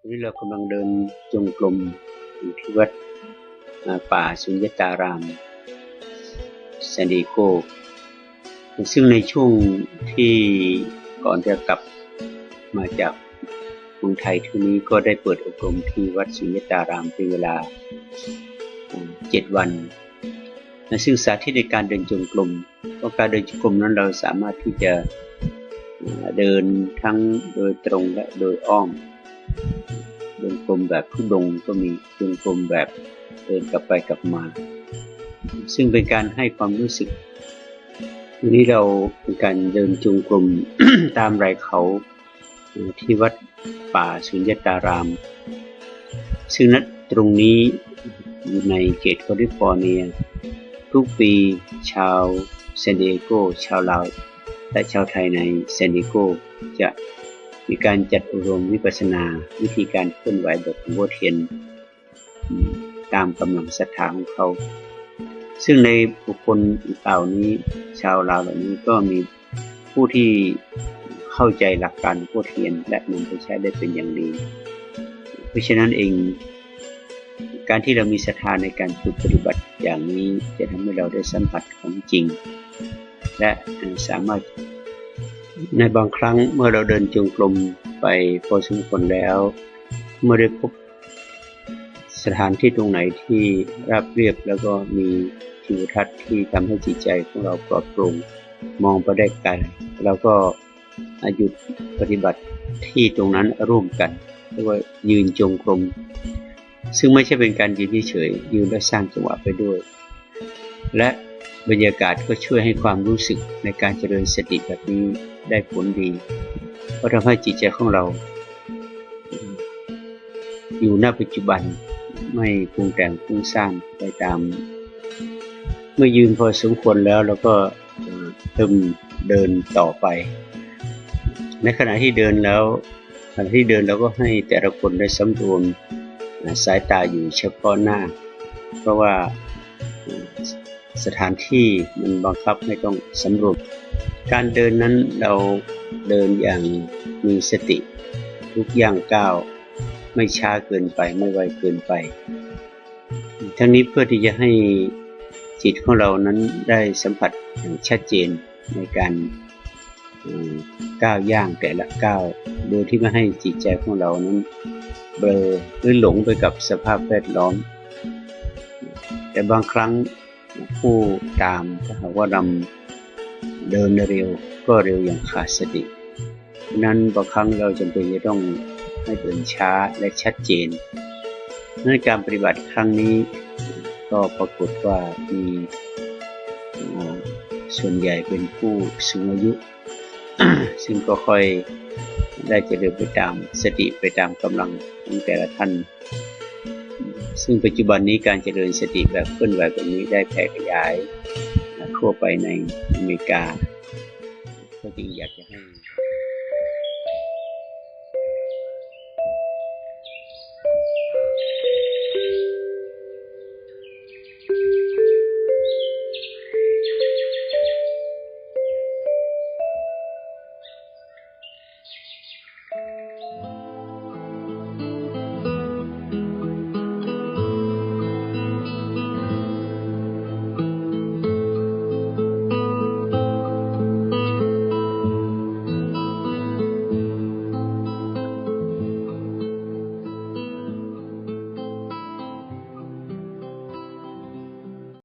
วันนี้เรากำลังเดินจงกรมอยู่ที่วัดป่าสุญญตารามซานดิโก ซึ่งในช่วงที่ก่อนจะกลับมาจากเมืองไทยทีนี้ก็ได้เปิดอบรมที่วัดสุญญตารามเป็นเวลาเจ็ดวันซึ่งสาธิตในการเดินจงกรมเพราะการเดินจงกรมนั้นเราสามารถที่จะเดินทั้งโดยตรงและโดยอ้อม เดินกลมแบบทุดงก็มีเดินกลมแบบเดินกลับไปกลับมา ซึ่งเป็นการให้ความรู้สึกวันนี้เราเป็นการเดินจงกรมตามไรเขาที่วัดป่าสุญญตาราม ซึ่งณตรงนี้อยู่ในเขตแคลิฟอร์เนีย ทุกปีชาวซานดิเอโกชาวลาวและชาวไทยในซานดิเอโกจะ มีการจัดอบรมวิปัสนา วิธีการเคลื่อนไหวแบบหลวงพ่อเทียนตามกำลังศรัทธาของเขา ซึ่งในบุคคลเหล่านี้ชาวลาวเหล่านี้ก็มีผู้ที่เข้าใจหลักการหลวงพ่อเทียนและนำไปใช้ได้เป็นอย่างดี เพราะฉะนั้นเองการที่เรามีศรัทธาในการฝึกปฏิบัติอย่างนี้จะทำให้เราได้สัมผัสของจริง และสามารถ ในบางครั้งเมื่อเราเดินจงกรมไปพอสมควรแล้ว เมื่อได้พบสถานที่ตรงไหนที่ราบเรียบแล้วก็มีทิวทัศน์ที่ทำให้จิตใจของเราปลอดโปร่งมองไปได้ไกลเราก็หยุดปฏิบัติที่ตรงนั้นร่วมกันเรียกว่ายืนจงกรมซึ่งไม่ใช่เป็นการยืนเฉยๆยืนและสร้างจังหวะไปด้วย และบรรยากาศก็ช่วยให้ความรู้สึกในการเจริญสติแบบนี้ ได้ผลดีเพราะทำให้จิตใจของเรา อยู่ณปัจจุบันไม่ปรุงแต่งปรุงสร้างไปตาม เมื่อยืนพอสมควรแล้วเราก็เติมเดินต่อไป ในขณะที่เดินแล้วขณะที่เดินเราก็ให้แต่ละคนได้สำรวมสายตาอยู่เฉพาะหน้า เพราะว่า สถานที่มันบังคับให้ต้องสำรวมการเดินนั้นเราเดินอย่างมีสติ ทุกย่างก้าวไม่ช้าเกินไปไม่ไวเกินไป ทั้งนี้เพื่อที่จะให้จิตของเรานั้นได้สัมผัสอย่างชัดเจนในการก้าวย่างแต่ละก้าวโดยที่ไม่ให้จิตใจของเรานั้นเบลอหรือหลงไปกับสภาพแวดล้อม แต่บางครั้ง ผู้ตามถ้าหากว่าเราเดินเร็วก็เร็วอย่างขาดสตินั้นบางครั้งเราจำเป็นจะต้องให้เดินช้าและชัดเจนในการปฏิบัติครั้งนี้ ก็ปรากฏว่ามีส่วนใหญ่เป็นผู้สูงอายุ ซึ่งก็ค่อยได้จะเจริญไปตามสติไปตามกำลังของแต่ละท่าน ซึ่งปัจจุบันนี้การเจริญสติแบบเคลื่อนไหวแบบนี้ได้แผ่ขยายทั่วไปในอเมริกา ก็จึงอยากจะให้